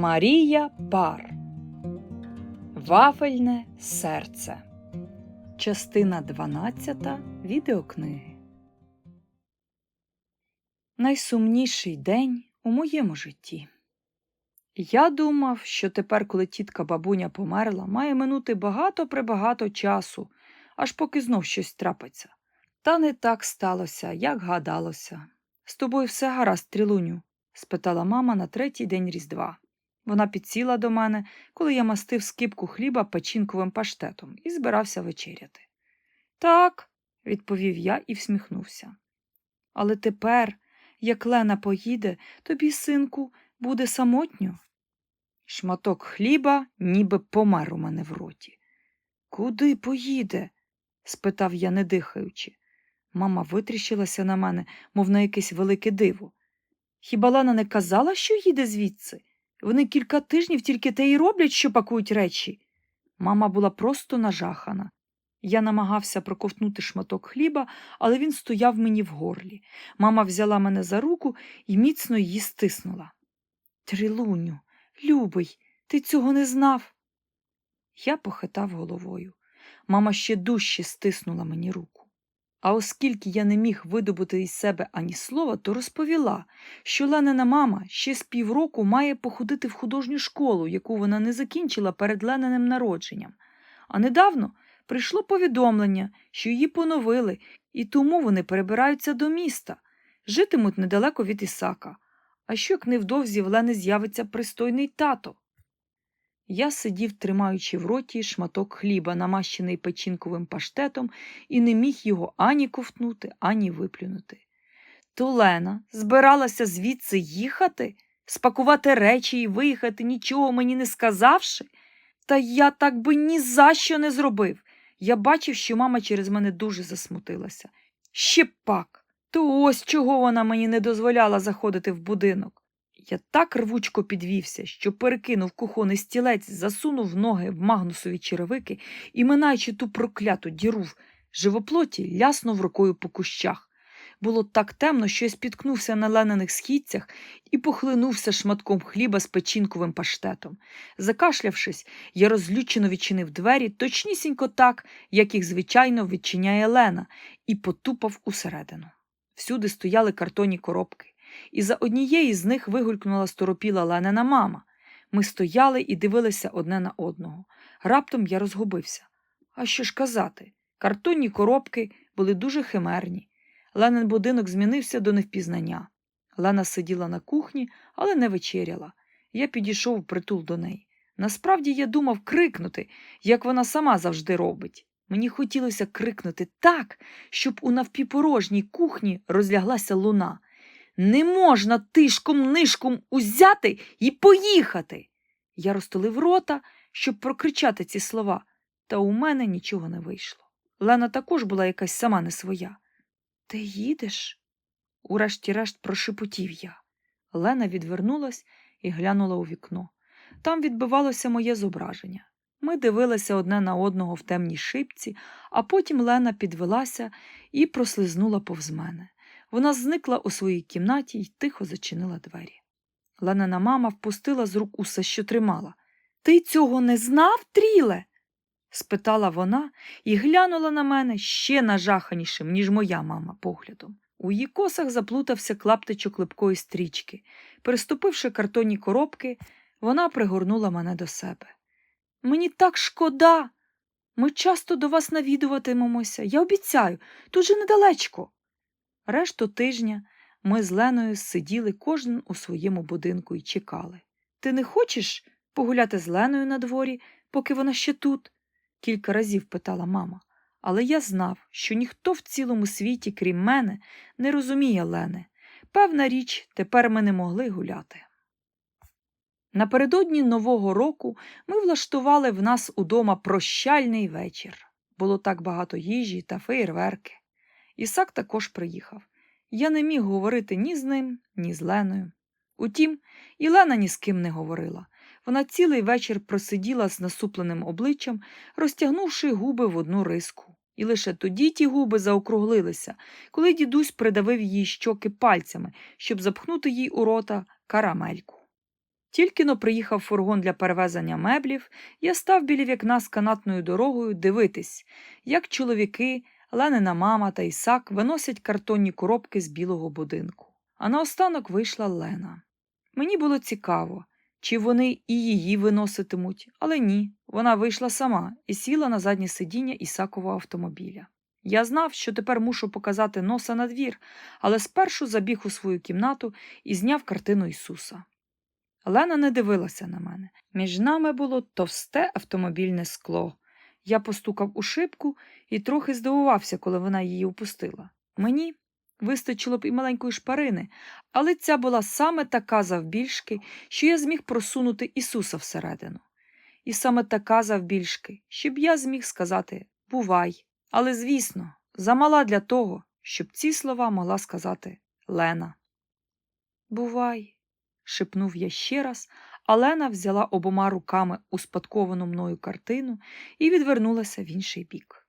Марія Пар Вафельне серце. Частина 12 відеокниги. Найсумніший день у моєму житті. Я думав, що тепер, коли тітка бабуня померла, має минути багато пребагато часу, аж поки знов щось трапиться. Та не так сталося, як гадалося. З тобою все гаразд, трілуню? спитала мама на третій день Різдва. Вона підсіла до мене, коли я мастив скипку хліба печінковим паштетом і збирався вечеряти. Так, відповів я і всміхнувся. Але тепер, як Лена поїде, тобі, синку, буде самотньо. Шматок хліба ніби помер у мене в роті. Куди поїде? спитав я, не дихаючи. Мама витріщилася на мене, мов на якесь велике диво. Хіба Лена не казала, що їде звідси? Вони кілька тижнів тільки те й роблять, що пакують речі. Мама була просто нажахана. Я намагався проковтнути шматок хліба, але він стояв мені в горлі. Мама взяла мене за руку і міцно її стиснула. Трилуню, любий, ти цього не знав. Я похитав головою. Мама ще дужче стиснула мені руку. А оскільки я не міг видобути із себе ані слова, то розповіла, що Ленина мама ще з півроку має походити в художню школу, яку вона не закінчила перед Лениним народженням. А недавно прийшло повідомлення, що її поновили, і тому вони перебираються до міста, житимуть недалеко від Ісака. А що як невдовзі в Лени з'явиться пристойний тато? Я сидів, тримаючи в роті шматок хліба, намащений печінковим паштетом, і не міг його ані ковтнути, ані виплюнути. То Лена збиралася звідси їхати, спакувати речі і виїхати, нічого мені не сказавши. Та я так би ні за що не зробив. Я бачив, що мама через мене дуже засмутилася. Ще пак, то ось чого вона мені не дозволяла заходити в будинок. Я так рвучко підвівся, що перекинув кухонний стілець, засунув ноги в магнусові черевики і, минаючи ту прокляту діру в живоплоті, ляснув рукою по кущах. Було так темно, що я спіткнувся на ленених східцях і похлинувся шматком хліба з печінковим паштетом. Закашлявшись, я розлючено відчинив двері точнісінько так, як їх, звичайно, відчиняє Лена, і потупав усередину. Всюди стояли картонні коробки і за однієї з них вигулькнула сторопіла Ленина мама. Ми стояли і дивилися одне на одного. Раптом я розгубився. А що ж казати? Картонні коробки були дуже химерні. Ленин будинок змінився до невпізнання. Лена сиділа на кухні, але не вечеряла. Я підійшов в притул до неї. Насправді я думав крикнути, як вона сама завжди робить. Мені хотілося крикнути так, щоб у навпіпорожній кухні розляглася луна. Не можна тишком нишком узяти і поїхати. Я розтулив рота, щоб прокричати ці слова, та у мене нічого не вийшло. Лена також була якась сама не своя. Ти їдеш? урешті-решт прошепотів я. Лена відвернулась і глянула у вікно. Там відбивалося моє зображення. Ми дивилися одне на одного в темній шипці, а потім Лена підвелася і прослизнула повз мене. Вона зникла у своїй кімнаті і тихо зачинила двері. Ленина мама впустила з рук усе, що тримала. Ти цього не знав, тріле? спитала вона і глянула на мене ще нажаханішим, ніж моя мама поглядом. У її косах заплутався клаптичок липкої стрічки. Переступивши картонні коробки, вона пригорнула мене до себе. Мені так шкода. Ми часто до вас навідуватимемося. Я обіцяю, тут же недалечко. Решту тижня ми з Леною сиділи кожен у своєму будинку і чекали. Ти не хочеш погуляти з Леною на дворі, поки вона ще тут? кілька разів питала мама. Але я знав, що ніхто в цілому світі, крім мене, не розуміє Лени. Певна річ, тепер ми не могли гуляти. Напередодні Нового року ми влаштували в нас удома прощальний вечір. Було так багато їжі та феєрверки. Ісак також приїхав. Я не міг говорити ні з ним, ні з Леною. Утім, і Лена ні з ким не говорила. Вона цілий вечір просиділа з насупленим обличчям, розтягнувши губи в одну риску. І лише тоді ті губи заокруглилися, коли дідусь придавив її щоки пальцями, щоб запхнути їй у рота карамельку. Тільки но приїхав фургон для перевезення меблів, я став біля вікна з канатною дорогою дивитись, як чоловіки, Ленина мама та Ісак виносять картонні коробки з білого будинку. А наостанок вийшла Лена. Мені було цікаво, чи вони і її виноситимуть, але ні, вона вийшла сама і сіла на заднє сидіння Ісакового автомобіля. Я знав, що тепер мушу показати носа на двір, але спершу забіг у свою кімнату і зняв картину Ісуса. Лена не дивилася на мене. Між нами було товсте автомобільне скло. Я постукав у шибку і трохи здивувався, коли вона її опустила. Мені вистачило б і маленької шпарини, але ця була саме така завбільшки, що я зміг просунути Ісуса всередину. І саме така завбільшки, щоб я зміг сказати бувай. Але, звісно, замала для того, щоб ці слова могла сказати Лена. Бувай, шепнув я ще раз, а Лена взяла обома руками успадковану мною картину і відвернулася в інший бік.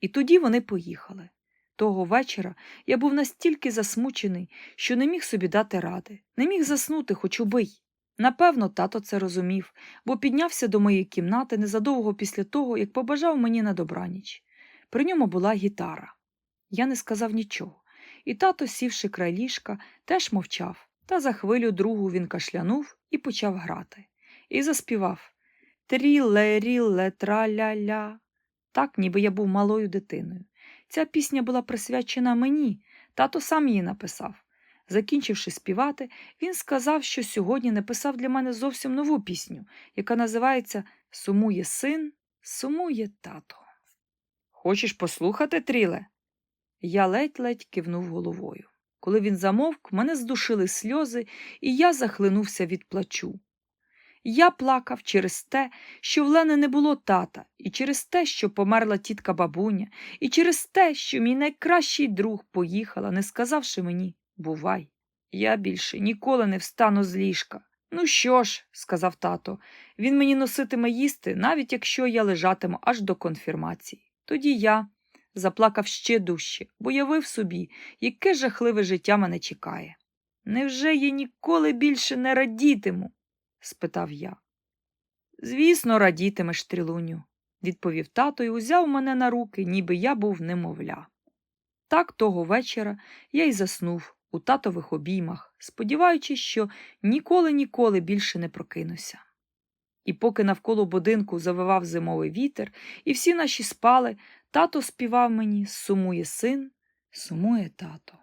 І тоді вони поїхали. Того вечора я був настільки засмучений, що не міг собі дати ради, не міг заснути, хоч убий. Напевно, тато це розумів, бо піднявся до моєї кімнати незадовго після того, як побажав мені на добраніч. При ньому була гітара. Я не сказав нічого, і тато, сівши край ліжка, теж мовчав, та за хвилю другу він кашлянув і почав грати. І заспівав Тріле, ріле, траля-ля. Так, ніби я був малою дитиною. Ця пісня була присвячена мені, тато сам її написав. Закінчивши співати, він сказав, що сьогодні написав для мене зовсім нову пісню, яка називається Сумує син, сумує тато. Хочеш послухати, Тріле? Я ледь-ледь кивнув головою. Коли він замовк, мене здушили сльози, і я захлинувся від плачу. Я плакав через те, що в Лени не було тата, і через те, що померла тітка бабуня, і через те, що мій найкращий друг поїхала, не сказавши мені бувай. Я більше ніколи не встану з ліжка. Ну що ж, сказав тато, він мені носитиме їсти, навіть якщо я лежатиму аж до конфірмації. Тоді я заплакав ще дужче, бо явив собі, яке жахливе життя мене чекає. Невже я ніколи більше не радітиму? спитав я. Звісно, радітимеш, трілуню, відповів тато і узяв мене на руки, ніби я був немовля. Так того вечора я й заснув у татових обіймах, сподіваючись, що ніколи-ніколи більше не прокинуся. І поки навколо будинку завивав зимовий вітер, і всі наші спали, тато співав мені Сумує син, сумує тато.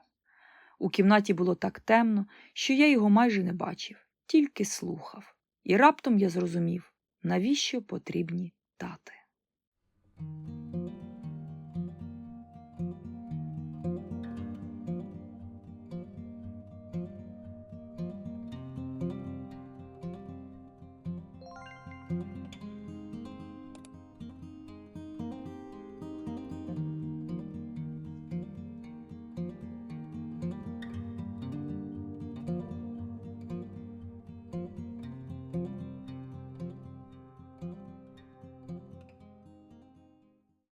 У кімнаті було так темно, що я його майже не бачив, тільки слухав. І раптом я зрозумів, навіщо потрібні тати.